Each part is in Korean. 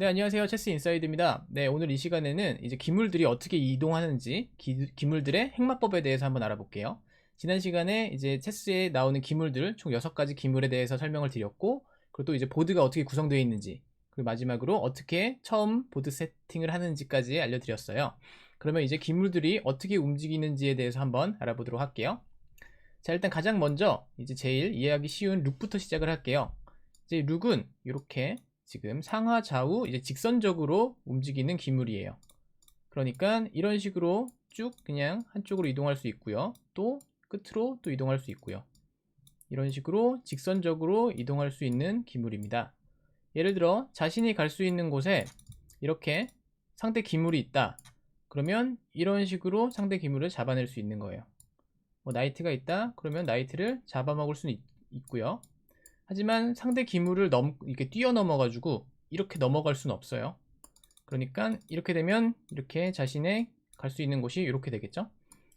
네, 안녕하세요. 체스 인사이드입니다. 네, 오늘 이 시간에는 이제 기물들이 어떻게 이동하는지, 기, 기물들의 핵마법에 대해서 한번 알아볼게요. 지난 시간에 이제 체스에 나오는 기물들, 총 6가지 기물에 대해서 설명을 드렸고, 그리고 또 이제 보드가 어떻게 구성되어 있는지, 그리고 마지막으로 어떻게 처음 보드 세팅을 하는지까지 알려드렸어요. 그러면 이제 기물들이 어떻게 움직이는지에 대해서 한번 알아보도록 할게요. 자, 일단 가장 먼저 이제 제일 이해하기 쉬운 룩부터 시작을 할게요. 이제 룩은 이렇게 지금 상하 좌우 이제 직선적으로 움직이는 기물이에요. 그러니까 이런 식으로 쭉 그냥 한쪽으로 이동할 수 있고요. 또 끝으로 또 이동할 수 있고요. 이런 식으로 직선적으로 이동할 수 있는 기물입니다. 예를 들어 자신이 갈 수 있는 곳에 이렇게 상대 기물이 있다. 그러면 이런 식으로 상대 기물을 잡아낼 수 있는 거예요. 뭐 나이트가 있다. 그러면 나이트를 잡아먹을 있, 있고요. 하지만 상대 기물을 넘 이렇게 뛰어넘어 가지고 이렇게 넘어갈 수는 없어요. 그러니까 이렇게 되면 이렇게 자신의 갈 수 있는 곳이 이렇게 되겠죠.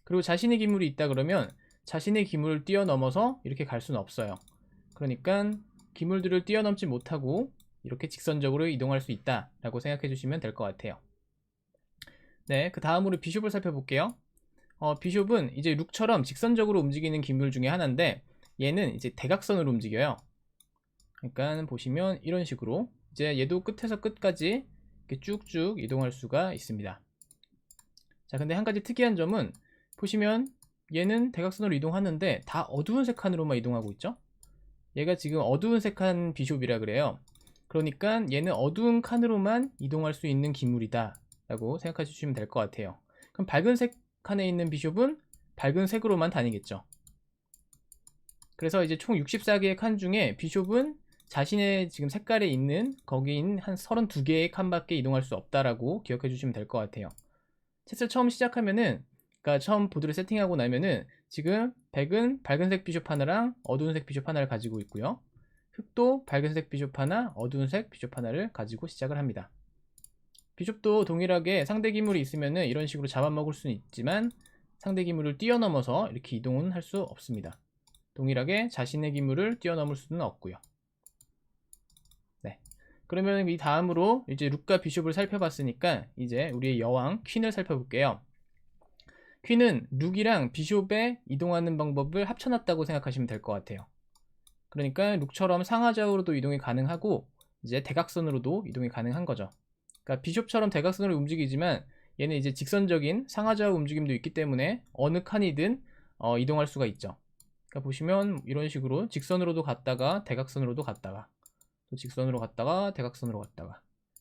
그리고 자신의 기물이 있다 그러면 자신의 기물을 뛰어넘어서 이렇게 갈 수는 없어요. 그러니까 기물들을 뛰어넘지 못하고 이렇게 직선적으로 이동할 수 있다 라고 생각해 주시면 될 것 같아요. 네, 그 다음으로 비숍을 살펴볼게요. 어, 비숍은 이제 룩처럼 직선적으로 움직이는 기물 중에 하나인데 얘는 이제 대각선으로 움직여요. 그러니까 보시면 이런 식으로 이제 얘도 끝에서 끝까지 이렇게 쭉쭉 이동할 수가 있습니다. 자, 근데 한 가지 특이한 점은 보시면 얘는 대각선으로 이동하는데 다 어두운 색 칸으로만 이동하고 있죠? 얘가 지금 어두운 색 칸 비숍이라 그래요. 그러니까 얘는 어두운 칸으로만 이동할 수 있는 기물이다 라고 생각해 주시면 될 것 같아요. 그럼 밝은 색 칸에 있는 비숍은 밝은 색으로만 다니겠죠. 그래서 이제 총 64개의 칸 중에 비숍은 자신의 지금 색깔에 있는 거기인 한 32개의 칸밖에 이동할 수 없다라고 기억해 주시면 될 것 같아요. 체스를 처음 시작하면은 그러니까 처음 보드를 세팅하고 나면은 지금 백은 밝은색 비숍 하나랑 어두운색 비숍 하나를 가지고 있고요. 흑도 밝은색 비숍 하나, 어두운색 비숍 하나를 가지고 시작을 합니다. 비숍도 동일하게 상대 기물이 있으면은 이런 식으로 잡아먹을 수는 있지만 상대 기물을 뛰어넘어서 이렇게 이동은 할 수 없습니다. 동일하게 자신의 기물을 뛰어넘을 수는 없고요. 네. 그러면 이 다음으로 이제 룩과 비숍을 살펴봤으니까 이제 우리의 여왕 퀸을 살펴볼게요. 퀸은 룩이랑 비숍의 이동하는 방법을 합쳐놨다고 생각하시면 될 것 같아요. 그러니까 룩처럼 상하좌우로도 이동이 가능하고 이제 대각선으로도 이동이 가능한 거죠. 그러니까 비숍처럼 대각선으로 움직이지만 얘는 이제 직선적인 상하좌우 움직임도 있기 때문에 어느 칸이든 어, 이동할 수가 있죠. 그러니까 보시면 이런 식으로 직선으로도 갔다가 대각선으로도 갔다가 또 직선으로 갔다가 대각선으로 갔다가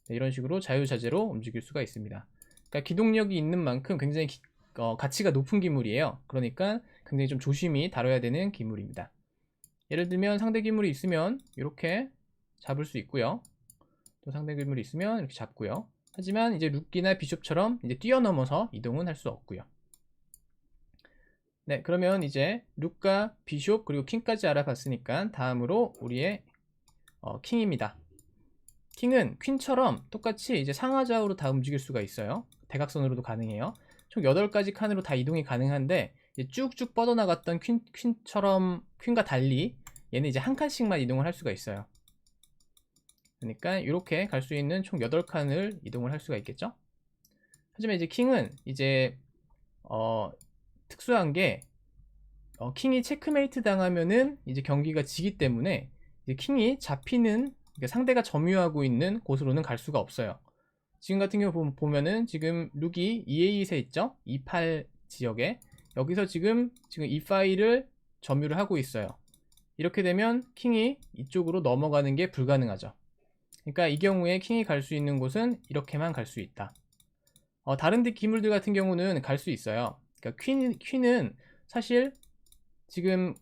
네, 이런 식으로 자유자재로 움직일 수가 있습니다. 그러니까 기동력이 있는 만큼 굉장히 기, 어, 가치가 높은 기물이에요. 그러니까 굉장히 좀 조심히 다뤄야 되는 기물입니다. 예를 들면 상대 기물이 있으면 이렇게 잡을 수 있고요. 또 상대 기물이 있으면 이렇게 잡고요. 하지만 이제 룩기나 비숍처럼 이제 뛰어넘어서 이동은 할 수 없고요. 네, 그러면 이제 룩과 비숍 그리고 킹까지 알아봤으니까 다음으로 우리의 어, 킹입니다. 킹은 퀸처럼 똑같이 이제 상하좌우로 다 움직일 수가 있어요. 대각선으로도 가능해요. 총 8가지 칸으로 다 이동이 가능한데 쭉쭉 뻗어나갔던 퀸, 퀸처럼 퀸과 달리 얘는 이제 한 칸씩만 이동을 할 수가 있어요. 그러니까 이렇게 갈 수 있는 총 8칸을 이동을 할 수가 있겠죠. 하지만 이제 킹은 이제 어, 특수한 게 어, 킹이 체크메이트 당하면은 이제 경기가 지기 때문에 킹이 잡히는 그러니까 상대가 점유하고 있는 곳으로는 갈 수가 없어요. 지금 같은 경우 보면은 지금 룩이 EA에 있죠? 28 지역에 여기서 지금 지금 이 파일을 점유를 하고 있어요. 이렇게 되면 킹이 이쪽으로 넘어가는 게 불가능하죠. 그러니까 이 경우에 킹이 갈 수 있는 곳은 이렇게만 갈 수 있다. 어, 다른 기물들 같은 경우는 갈 수 있어요. 그러니까 퀸, 퀸은 사실 지금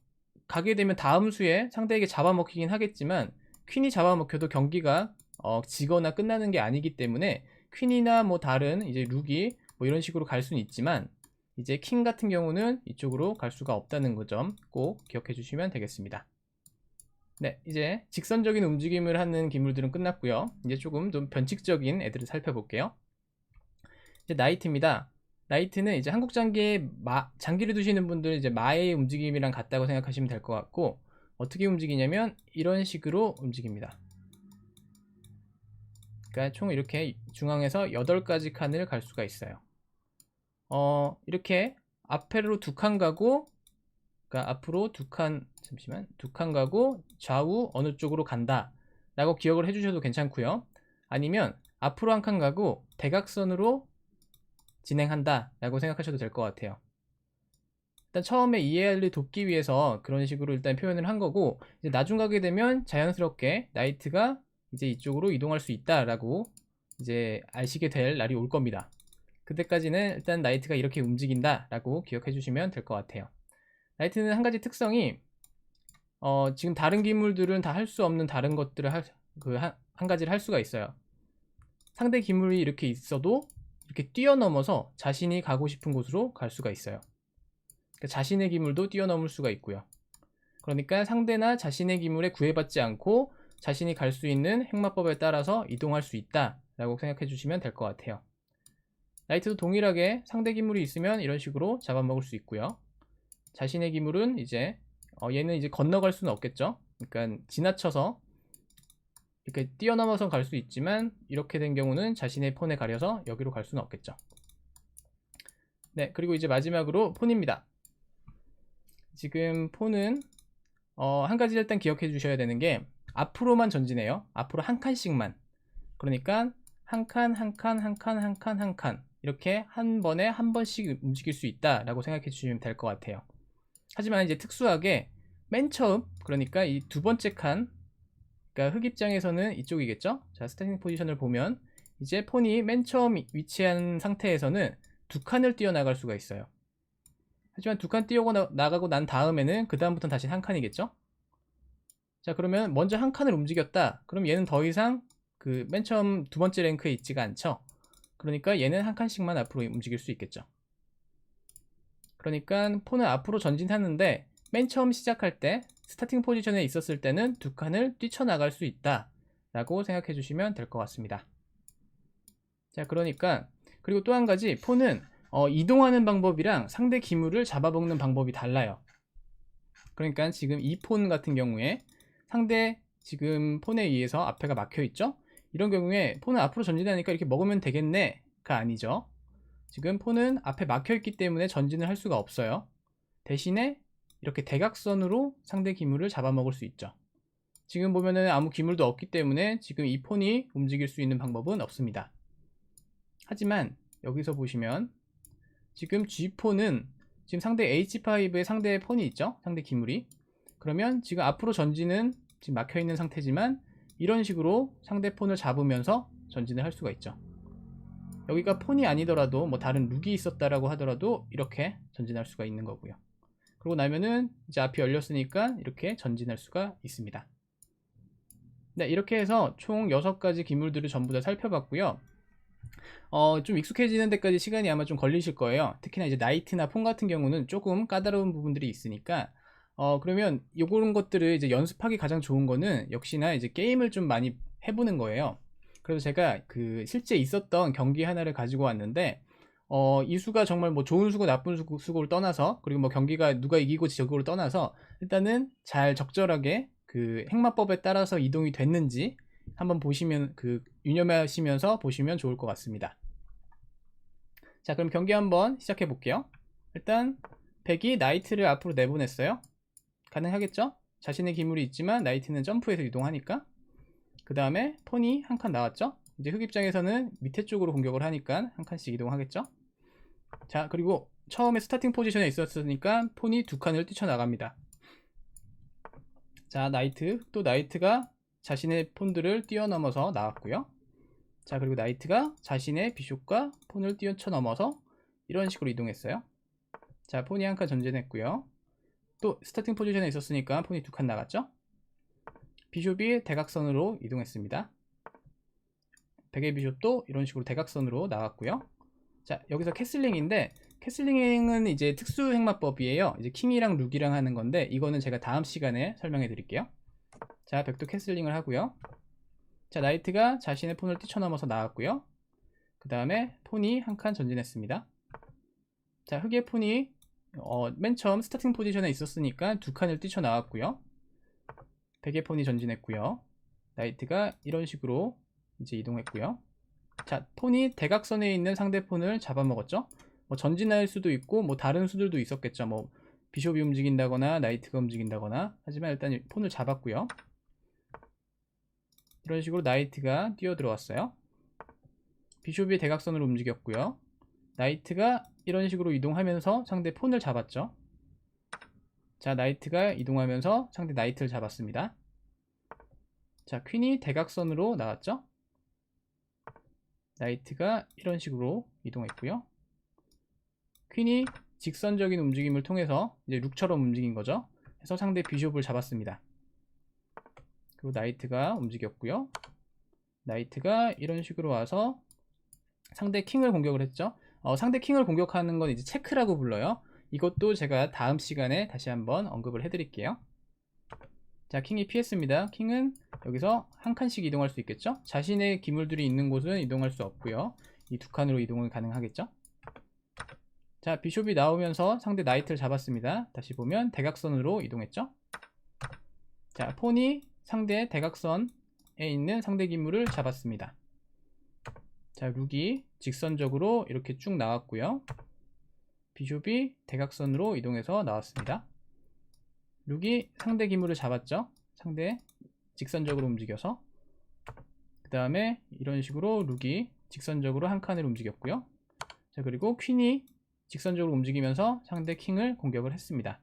가게 되면 다음 수에 상대에게 잡아먹히긴 하겠지만 퀸이 잡아먹혀도 경기가 어, 지거나 끝나는 게 아니기 때문에 퀸이나 뭐 다른 이제 룩이 뭐 이런 식으로 갈 수는 있지만 이제 킹 같은 경우는 이쪽으로 갈 수가 없다는 점꼭 기억해 주시면 되겠습니다. 네, 이제 직선적인 움직임을 하는 기물들은 끝났고요. 이제 조금 좀 변칙적인 애들을 살펴볼게요. 이제 나이트입니다. 나이트는 이제 한국 장기에 마, 장기를 두시는 분들 이제 마의 움직임이랑 같다고 생각하시면 될 것 같고 어떻게 움직이냐면 이런 식으로 움직입니다. 그러니까 총 이렇게 중앙에서 8가지 칸을 갈 수가 있어요. 어, 이렇게 앞으로 두 칸 가고 그러니까 앞으로 두 칸 잠시만 두 칸 가고 좌우 어느 쪽으로 간다 라고 기억을 해주셔도 괜찮고요 아니면 앞으로 한 칸 가고 대각선으로 진행한다 라고 생각하셔도 될 것 같아요. 일단 처음에 이해를 돕기 위해서 그런 식으로 일단 표현을 한 거고 이제 나중 가게 되면 자연스럽게 나이트가 이제 이쪽으로 이동할 수 있다라고 이제 아시게 될 날이 올 겁니다. 그때까지는 일단 나이트가 이렇게 움직인다 라고 기억해 주시면 될 것 같아요. 라이트는 한 가지 특성이 어, 지금 다른 기물들은 다 할 수 없는 다른 것들을 할, 그 한, 한 가지를 할 수가 있어요. 상대 기물이 이렇게 있어도 이렇게 뛰어넘어서 자신이 가고 싶은 곳으로 갈 수가 있어요. 그러니까 자신의 기물도 뛰어넘을 수가 있고요. 그러니까 상대나 자신의 기물에 구애받지 않고 자신이 갈 수 있는 행마법에 따라서 이동할 수 있다라고 생각해 주시면 될 것 같아요. 라이트도 동일하게 상대 기물이 있으면 이런 식으로 잡아먹을 수 있고요. 자신의 기물은 이제 어, 얘는 이제 건너갈 수는 없겠죠. 그러니까 지나쳐서 이렇게 뛰어넘어서 갈 수 있지만 이렇게 된 경우는 자신의 폰에 가려서 여기로 갈 수는 없겠죠. 네, 그리고 이제 마지막으로 폰입니다. 지금 폰은 어, 한 가지 일단 기억해 주셔야 되는 게 앞으로만 전진해요. 앞으로 한 칸씩만. 그러니까 한 칸, 한 칸, 한 칸, 한 칸, 한 칸. 이렇게 한 번에 한 번씩 움직일 수 있다라고 생각해 주시면 될 것 같아요. 하지만 이제 특수하게 맨 처음 그러니까 이 두 번째 칸 그러니까 흙 입장에서는 이쪽이겠죠? 자 스태팅 포지션을 보면 이제 폰이 맨 처음 위치한 상태에서는 두 칸을 뛰어나갈 수가 있어요. 하지만 두 칸 뛰어 나가고 난 다음에는 그 다음부터는 다시 한 칸이겠죠? 자 그러면 먼저 한 칸을 움직였다. 그럼 얘는 더 이상 그 맨 처음 두 번째 랭크에 있지가 않죠? 그러니까 얘는 한 칸씩만 앞으로 움직일 수 있겠죠. 그러니까 폰은 앞으로 전진하는데 맨 처음 시작할 때 스타팅 포지션에 있었을 때는 두 칸을 뛰쳐나갈 수 있다 라고 생각해 주시면 될 것 같습니다. 자 그러니까 그리고 또 한 가지 폰은 어, 이동하는 방법이랑 상대 기물을 잡아먹는 방법이 달라요. 그러니까 지금 이 폰 같은 경우에 상대 지금 폰에 의해서 앞에가 막혀 있죠? 이런 경우에 폰은 앞으로 전진하니까 이렇게 먹으면 되겠네 가 아니죠. 지금 폰은 앞에 막혀 있기 때문에 전진을 할 수가 없어요. 대신에 이렇게 대각선으로 상대 기물을 잡아먹을 수 있죠. 지금 보면은 아무 기물도 없기 때문에 지금 이 폰이 움직일 수 있는 방법은 없습니다. 하지만 여기서 보시면 지금 G폰은 지금 상대 H5의 상대 폰이 있죠? 상대 기물이. 그러면 지금 앞으로 전진은 지금 막혀 있는 상태지만 이런 식으로 상대 폰을 잡으면서 전진을 할 수가 있죠. 여기가 폰이 아니더라도 뭐 다른 룩이 있었다라고 하더라도 이렇게 전진할 수가 있는 거고요. 그러고 나면은 이제 앞이 열렸으니까 이렇게 전진할 수가 있습니다. 네, 이렇게 해서 총 6가지 기물들을 전부 다 살펴봤고요. 어, 좀 익숙해지는 데까지 시간이 아마 좀 걸리실 거예요. 특히나 이제 나이트나 폰 같은 경우는 조금 까다로운 부분들이 있으니까 어, 그러면 요런 것들을 이제 연습하기 가장 좋은 거는 역시나 이제 게임을 좀 많이 해보는 거예요. 그래서 제가 그 실제 있었던 경기 하나를 가지고 왔는데 어, 이 수가 정말 뭐 좋은 수고 나쁜 수고, 수고를 떠나서 그리고 뭐 경기가 누가 이기고 지고를 떠나서 일단은 잘 적절하게 그 행마법에 따라서 이동이 됐는지 한번 보시면 그 유념하시면서 보시면 좋을 것 같습니다. 자 그럼 경기 한번 시작해 볼게요. 일단 백이 나이트를 앞으로 내보냈어요. 가능하겠죠? 자신의 기물이 있지만 나이트는 점프해서 이동하니까 그 다음에 폰이 한 칸 나왔죠 이제 흑 입장에서는 밑에 쪽으로 공격을 하니까 한 칸씩 이동하겠죠 자 그리고 처음에 스타팅 포지션에 있었으니까 폰이 두 칸을 뛰쳐나갑니다. 자 나이트. 또 나이트가 자신의 폰들을 뛰어넘어서 나왔고요. 자 그리고 나이트가 자신의 비숍과 폰을 뛰어넘어서 이런 식으로 이동했어요. 자 폰이 한 칸 전진했고요. 또 스타팅 포지션에 있었으니까 폰이 두 칸 나갔죠? 비숍이 대각선으로 이동했습니다. 백의 비숍도 이런 식으로 대각선으로 나왔고요. 자 여기서 캐슬링인데 캐슬링은 이제 특수 행마법이에요. 이제 킹이랑 룩이랑 하는 건데 이거는 제가 다음 시간에 설명해 드릴게요. 자 백도 캐슬링을 하고요. 자 나이트가 자신의 폰을 뛰쳐넘어서 나왔고요. 그 다음에 폰이 한 칸 전진했습니다. 자 흑의 폰이 어, 맨 처음 스타팅 포지션에 있었으니까 두 칸을 뛰쳐나왔고요. 베개폰이 전진했고요. 나이트가 이런 식으로 이제 이동했고요. 자, 폰이 대각선에 있는 상대폰을 잡아먹었죠. 뭐 전진할 수도 있고 뭐 다른 수들도 있었겠죠. 뭐 비숍이 움직인다거나 나이트가 움직인다거나 하지만 일단 이 폰을 잡았고요. 이런 식으로 나이트가 뛰어 들어왔어요. 비숍이 대각선으로 움직였고요. 나이트가 이런 식으로 이동하면서 상대 폰을 잡았죠. 자, 나이트가 이동하면서 상대 나이트를 잡았습니다. 자, 퀸이 대각선으로 나왔죠. 나이트가 이런 식으로 이동했고요. 퀸이 직선적인 움직임을 통해서 이제 룩처럼 움직인 거죠. 그래서 상대 비숍을 잡았습니다. 그리고 나이트가 움직였고요. 나이트가 이런 식으로 와서 상대 킹을 공격을 했죠. 어, 상대 킹을 공격하는 건 이제 체크라고 불러요. 이것도 제가 다음 시간에 다시 한번 언급을 해드릴게요. 자, 킹이 피했습니다. 킹은 여기서 한 칸씩 이동할 수 있겠죠? 자신의 기물들이 있는 곳은 이동할 수 없고요. 이 두 칸으로 이동은 가능하겠죠? 자, 비숍이 나오면서 상대 나이트를 잡았습니다. 다시 보면 대각선으로 이동했죠? 자, 폰이 상대 대각선에 있는 상대 기물을 잡았습니다. 자, 룩이 직선적으로 이렇게 쭉 나왔고요. 비숍이 대각선으로 이동해서 나왔습니다. 룩이 상대 기물을 잡았죠. 상대 직선적으로 움직여서 그 다음에 이런 식으로 룩이 직선적으로 한 칸을 움직였고요. 자 그리고 퀸이 직선적으로 움직이면서 상대 킹을 공격을 했습니다.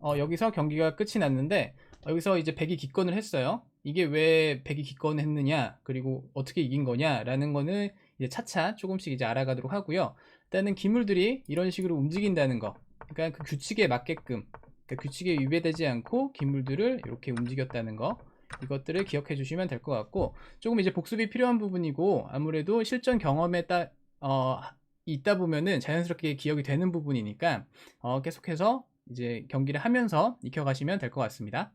어, 여기서 경기가 끝이 났는데 여기서 이제 백이 기권을 했어요. 이게 왜 백이 기권을 했느냐 그리고 어떻게 이긴 거냐라는 거는 이제 차차 조금씩 이제 알아가도록 하고요. 일단은 기물들이 이런 식으로 움직인다는 거 그러니까 그 규칙에 맞게끔 그러니까 규칙에 위배되지 않고 기물들을 이렇게 움직였다는 거 이것들을 기억해 주시면 될 것 같고 조금 이제 복습이 필요한 부분이고 아무래도 실전 경험에 따 어, 있다 보면은 자연스럽게 기억이 되는 부분이니까 어, 계속해서 이제 경기를 하면서 익혀가시면 될 것 같습니다.